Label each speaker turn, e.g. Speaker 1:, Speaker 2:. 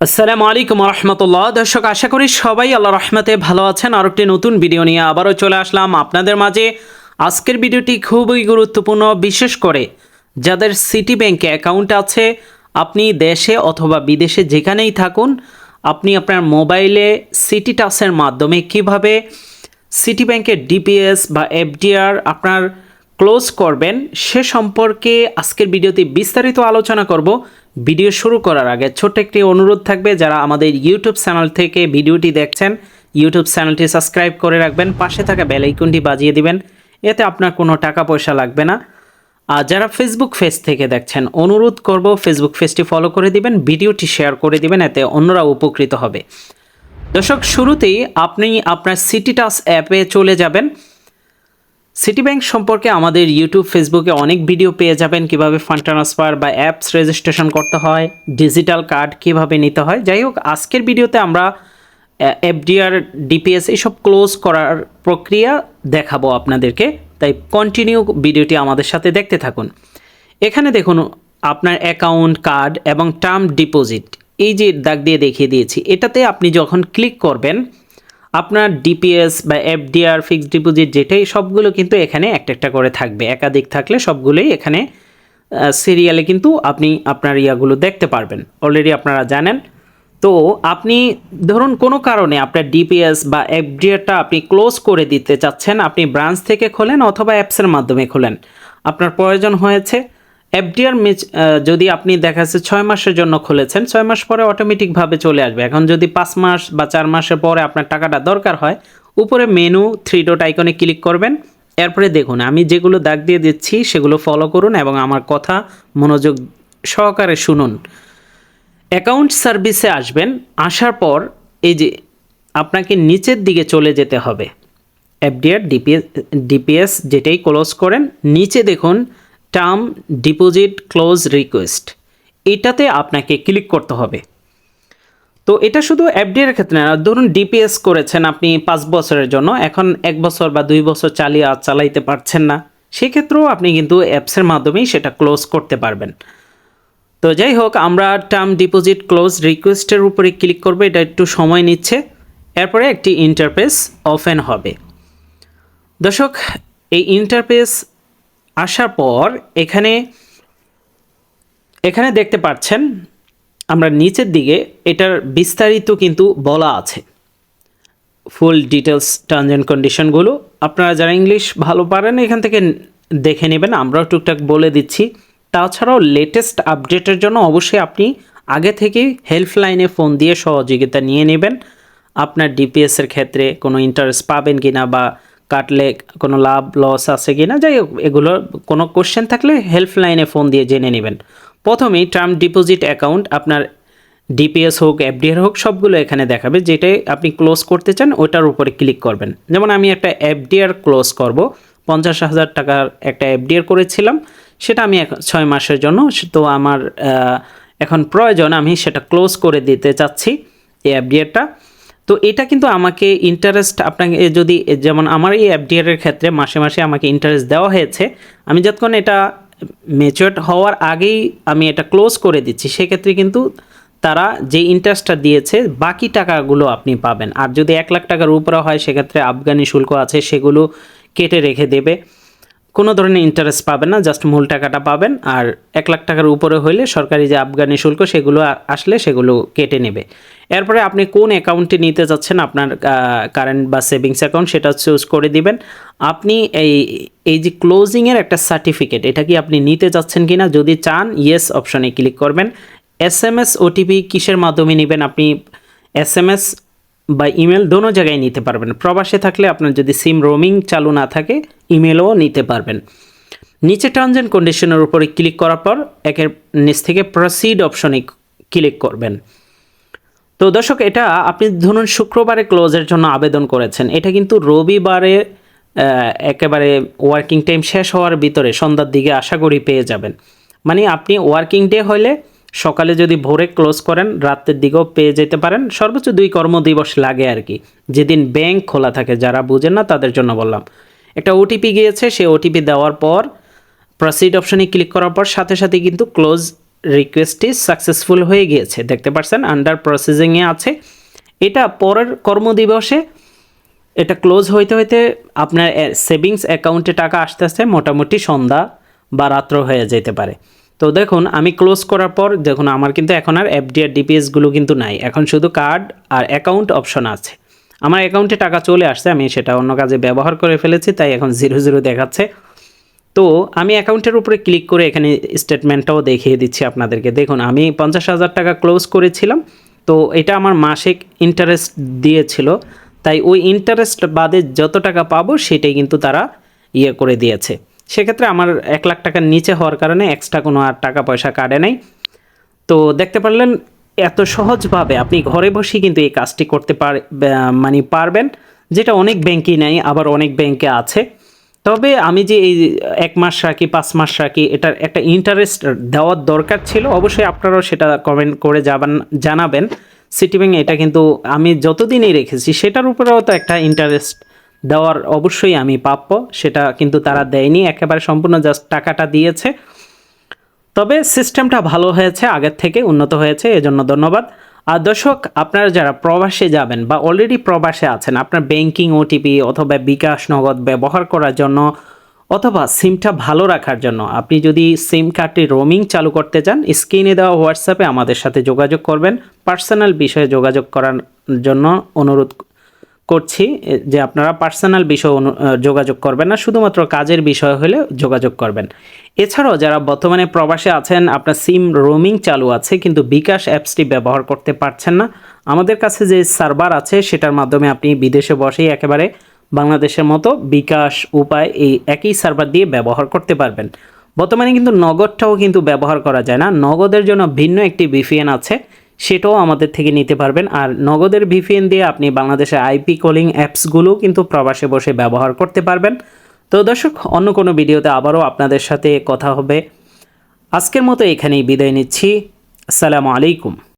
Speaker 1: আসসালামু আলাইকুম রহমতুল্লাহ দর্শক, আশা করি সবাই আল্লাহ রহমতে ভালো আছেন। আর একটি নতুন ভিডিও নিয়ে আবারও চলে আসলাম আপনাদের মাঝে। আজকের ভিডিওটি খুবই গুরুত্বপূর্ণ, বিশেষ করে যাদের সিটি ব্যাংকে অ্যাকাউন্ট আছে, আপনি দেশে অথবা বিদেশে যেখানেই থাকুন, আপনি আপনার মোবাইলে সিটি টাসের মাধ্যমে কীভাবে সিটি ব্যাংকের ডিপিএস বা এফডিআর আপনার ক্লোজ করবেন, সে সম্পর্কে আজকের ভিডিওতে বিস্তারিত আলোচনা করব। ভিডিও শুরু করার আগে ছোট্ট একটি অনুরোধ থাকবে, যারা আমাদের ইউটিউব চ্যানেল থেকে ভিডিওটি দেখছেন ইউটিউব চ্যানেলটি সাবস্ক্রাইব করে রাখবেন, পাশে থাকা বেল বাজিয়ে দিবেন, এতে আপনার কোনো টাকা পয়সা লাগবে না। আর যারা ফেসবুক পেজ থেকে দেখছেন, অনুরোধ করব ফেসবুক পেজটি ফলো করে দিবেন, ভিডিওটি শেয়ার করে দিবেন, এতে অন্যরা উপকৃত হবে। দর্শক, শুরুতেই আপনি আপনার সিটি টাচ অ্যাপে চলে যাবেন। সিটি ব্যাংক সম্পর্কে আমাদের ইউটিউব ফেসবুকে অনেক ভিডিও পেয়ে যাবেন কীভাবে ফান্ড ট্রান্সফার বা অ্যাপস রেজিস্ট্রেশন করতে হয় ডিজিটাল কার্ড কীভাবে নিতে হয়। যাই হোক, আজকের ভিডিওতে আমরা এফডিআর ডিপিএস এইসব ক্লোজ করার প্রক্রিয়া দেখাবো আপনাদেরকে। তাই কন্টিনিউ ভিডিওটি আমাদের সাথে দেখতে থাকুন। এখানে দেখুন, আপনার অ্যাকাউন্ট কার্ড এবং টার্ম ডিপোজিট এই যে দাগ দিয়ে দেখিয়ে দিয়েছি, এটাতে আপনি যখন ক্লিক করবেন আপনার ডিপিএস বা এফডিআর ফিক্সড ডিপোজিট যেটাই সবগুলো কিন্তু এখানে একটা একটা করে থাকবে। একাধিক থাকলে সবগুলোই এখানে সিরিয়ালে কিন্তু আপনি আপনার ইয়াগুলো দেখতে পারবেন। অলরেডি আপনারা জানেন। তো আপনি ধরুন কোনো কারণে আপনার ডিপিএস বা এফডিআরটা আপনি ক্লোজ করে দিতে চাচ্ছেন, আপনি ব্রাঞ্চ থেকে খোলেন অথবা অ্যাপসের মাধ্যমে খোলেন। আপনার প্রয়োজন হয়েছে এফডিআর যদি আপনি দেখা যাচ্ছে ছয় মাসের জন্য খুলেছেন, ছয় মাস পরে অটোমেটিকভাবে চলে আসবে। এখন যদি পাঁচ মাস বা চার মাসের পরে আপনার টাকাটা দরকার হয়, উপরে মেনু থ্রি ডট আইকনে ক্লিক করবেন। এরপরে দেখুন, আমি যেগুলো দাগ দিয়ে দিচ্ছি, সেগুলো ফলো করুন এবং আমার কথা মনোযোগ সহকারে শুনুন। অ্যাকাউন্ট সার্ভিসে আসবেন, আসার পর এই যে আপনাকে নিচের দিকে চলে যেতে হবে। এফডিআর ডিপিএস ডিপিএস যেটাই ক্লোজ করেন, নিচে দেখুন টার্ম ডিপোজিট ক্লোজ রিকোয়েস্ট এটাতে আপনাকে ক্লিক করতে হবে। তো এটা শুধু এফডিআর ক্ষেত্রে না, ধরুন ডিপিএস করেছেন আপনি পাঁচ বছরের জন্য, এখন এক বছর বা দুই বছর চালিয়ে আর চালাইতে পারছেন না, সেক্ষেত্রেও আপনি কিন্তু অ্যাপসের মাধ্যমেই সেটা ক্লোজ করতে পারবেন। তো যাই হোক, আমরা টার্ম ডিপোজিট ক্লোজ রিকোয়েস্টের উপরে ক্লিক করব, এটা একটু সময় নিচ্ছে, এরপরে একটি ইন্টারফেস ওপেন হবে। দর্শক, এই ইন্টারফেস আসার পর এখানে এখানে দেখতে পাচ্ছেন, আমরা নিচের দিকে এটার বিস্তারিত কিন্তু বলা আছে। ফুল ডিটেলস টার্মস অ্যান্ড কন্ডিশনগুলো আপনারা যারা ইংলিশ ভালো পারেন, এখান থেকে দেখে নেবেন, আমরাও টুকটাক বলে দিচ্ছি। তাছাড়াও লেটেস্ট আপডেটের জন্য অবশ্যই আপনি আগে থেকেই হেল্পলাইনে ফোন দিয়ে সহযোগিতা নিয়ে নেবেন। আপনার ডিপিএসের ক্ষেত্রে কোনো ইন্টারেস্ট পাবেন কি না বা কাটলে কোনো লাভ লস আছে কি না যাই হোক, এগুলো কোনো কোশ্চেন থাকলে হেল্পলাইনে ফোন দিয়ে জেনে নেবেন। প্রথমেই টার্ম ডিপোজিট অ্যাকাউন্ট আপনার ডিপিএস হোক এফডিআর হোক, সবগুলো এখানে দেখাবে। যেটাই আপনি ক্লোজ করতে চান ওটার উপরে ক্লিক করবেন। যেমন আমি একটা এফডিআর ক্লোজ করব। পঞ্চাশ হাজার টাকার একটা এফডিআর করেছিলাম, সেটা আমি ছয় মাসের জন্য, তো আমার এখন প্রয়োজন, আমি সেটা ক্লোজ করে দিতে চাচ্ছি এই এফডিআরটা তো এটা কিন্তু আমাকে ইন্টারেস্ট আপনাকে যদি যেমন আমার এই এফডিআর এর ক্ষেত্রে মাসে মাসে আমাকে ইন্টারেস্ট দেওয়া হয়েছে, আমি যতক্ষণ এটা ম্যাচিওর হওয়ার আগেই আমি এটা ক্লোজ করে দিচ্ছি, সেক্ষেত্রে কিন্তু তারা যে ইন্টারেস্টটা দিয়েছে, বাকি টাকাগুলো আপনি পাবেন। আর যদি এক লাখ টাকার উপরে হয়, সেক্ষেত্রে আফগানি শুল্ক আছে, সেগুলো কেটে রেখে দেবে। কোনো ধরনের ইন্টারেস্ট পাবেন না জাস্ট মূল টাকাটা পাবেন। আর এক লাখ টাকার উপরে হইলে সরকারি যে আফগানি শুল্ক, সেগুলো আসলে সেগুলো কেটে নেবে। এরপরে আপনি কোন অ্যাকাউন্টে নিতে যাচ্ছেন, আপনার কারেন্ট বা সেভিংস অ্যাকাউন্ট সেটা চুজ করে দিবেন। আপনি এই এই যে ক্লোজিংয়ের একটা সার্টিফিকেট এটা কি আপনি নিতে যাচ্ছেন কি না যদি চান ইয়েস অপশনে ক্লিক করবেন। এস এম এস ওটিপি কিসের মাধ্যমে নেবেন? আপনি এস এম এস বা ইমেল দোনো জায়গায় নিতে পারবেন। প্রবাসে থাকলে আপনার যদি সিম রোমিং চালু না থাকে ইমেলও নিতে পারবেন। নিচে টার্মস অ্যান্ড কন্ডিশনের উপরে ক্লিক করার পর, একের নিচ থেকে প্রসিড অপশনে ক্লিক করবেন। তো দর্শক, এটা আপনি ধরুন শুক্রবারে ক্লোজের জন্য আবেদন করেছেন। এটা কিন্তু রবিবারে একেবারে ওয়ার্কিং টাইম শেষ হওয়ার ভিতরে সন্ধ্যার দিকে আশা করি পেয়ে যাবেন। মানে আপনি ওয়ার্কিং ডে হলে সকালে যদি ভোরে ক্লোজ করেন, রাতের দিকেও পেয়ে যেতে পারেন। সর্বোচ্চ দুই কর্মদিবস লাগে আর কি। যেদিন ব্যাংক খোলা থাকে, যারা বুঝেন না, তাদের জন্য বললাম। একটা ওটিপি গিয়েছে সে ওটিপি দেওয়ার পর প্রসিড অপশনে ক্লিক করার পর, সাথে সাথে কিন্তু ক্লোজ রিকোয়েস্টটি সাকসেসফুল হয়ে গিয়েছে। দেখতে পাচ্ছেন আন্ডার প্রসেসিংয়ে আছে। এটা পরের কর্মদিবসে, এটা ক্লোজ হইতে হইতে আপনার সেভিংস অ্যাকাউন্টে টাকা আসতে আসতে মোটামুটি সন্ধ্যা বা রাত্র হয়ে যেতে পারে। তো দেখুন, আমি ক্লোজ করার পর, দেখুন, আমার কিন্তু এখন আর এফডি আর ডিপিএসগুলো কিন্তু নাই। এখন শুধু কার্ড আর অ্যাকাউন্ট অপশন আছে। আমার অ্যাকাউন্টে টাকা চলে আসছে, আমি সেটা অন্য কাজে ব্যবহার করে ফেলেছি, তাই এখন জিরো জিরো দেখাচ্ছে। তো আমি অ্যাকাউন্টের উপরে ক্লিক করে এখানে স্টেটমেন্টটাও দেখিয়ে দিচ্ছি আপনাদেরকে। দেখুন, আমি পঞ্চাশ হাজার টাকা ক্লোজ করেছিলাম, তো এটা আমার মাসিক ইন্টারেস্ট দিয়েছিল। তাই ওই ইন্টারেস্ট বাদে যত টাকা পাবো সেটাই কিন্তু তারা ইয়ে করে দিয়েছে। সেক্ষেত্রে আমার এক লাখ টাকার নিচে হওয়ার কারণে এক্সট্রা কোনো আর টাকা পয়সা কাটে নাই। তো দেখতে পারলেন, এত সহজভাবে আপনি ঘরে বসেই কিন্তু এই কাজটি করতে পার মানে পারবেন, যেটা অনেক ব্যাংকই নেই আবার অনেক ব্যাংকে আছে। তবে আমি যে এই এক মাস রাখি, পাঁচ মাস রাখি, এটার একটা ইন্টারেস্ট দেওয়ার দরকার ছিল। অবশ্যই আপনারাও সেটা কমেন্ট করে যাবেন, জানাবেন। সিটি ব্যাংক এটা কিন্তু আমি যতদিনই রেখেছি, সেটার উপরেও তো একটা ইন্টারেস্ট দেওয়ার অবশ্যই আমি প্রাপ্য সেটা কিন্তু তারা দেয়নি, একেবারে সম্পূর্ণ জাস্ট টাকাটা দিয়েছে। তবে সিস্টেমটা ভালো হয়েছে, আগের থেকে উন্নত হয়েছে, এজন্য ধন্যবাদ। আর দর্শক, আপনারা যারা প্রবাসে যাবেন বা অলরেডি প্রবাসে আছেন, আপনার ব্যাংকিং ওটিপি অথবা বিকাশ নগদ ব্যবহার করার জন্য অথবা সিমটা ভালো রাখার জন্য আপনি যদি সিম কার্ডটি রোমিং চালু করতে চান স্ক্রিনে দেওয়া হোয়াটসঅ্যাপে আমাদের সাথে যোগাযোগ করবেন। পার্সোনাল বিষয়ে যোগাযোগ করার জন্য অনুরোধ করছি যে আপনারা পার্সোনাল বিষয় যোগাযোগ করবেন না, শুধুমাত্র কাজের বিষয় হলে যোগাযোগ করবেন। এছাড়াও যারা বর্তমানে প্রবাসে আছেন, আপনার সিম রোমিং চালু আছে, কিন্তু বিকাশ অ্যাপসটি ব্যবহার করতে পারছেন না। আমাদের কাছে যে সার্ভার আছে, সেটার মাধ্যমে আপনি বিদেশে বসেই একেবারে বাংলাদেশের মতো বিকাশ উপায় এই একই সার্ভার দিয়ে ব্যবহার করতে পারবেন। বর্তমানে কিন্তু নগদটাও কিন্তু ব্যবহার করা যায় না। নগদের জন্য ভিন্ন একটি ভিপিএন আছে। সেটাও আমাদের থেকে নিতে পারবেন। আর নগদের ভিপিএন দিয়ে আপনি বাংলাদেশের আইপি কলিং অ্যাপসগুলো কিন্তু প্রবাসে বসে ব্যবহার করতে পারবেন। তো দর্শক, অন্য কোনো ভিডিওতে আবারও আপনাদের সাথে কথা হবে। আজকের মতো এখানেই বিদায় নিচ্ছি। আসসালামু আলাইকুম।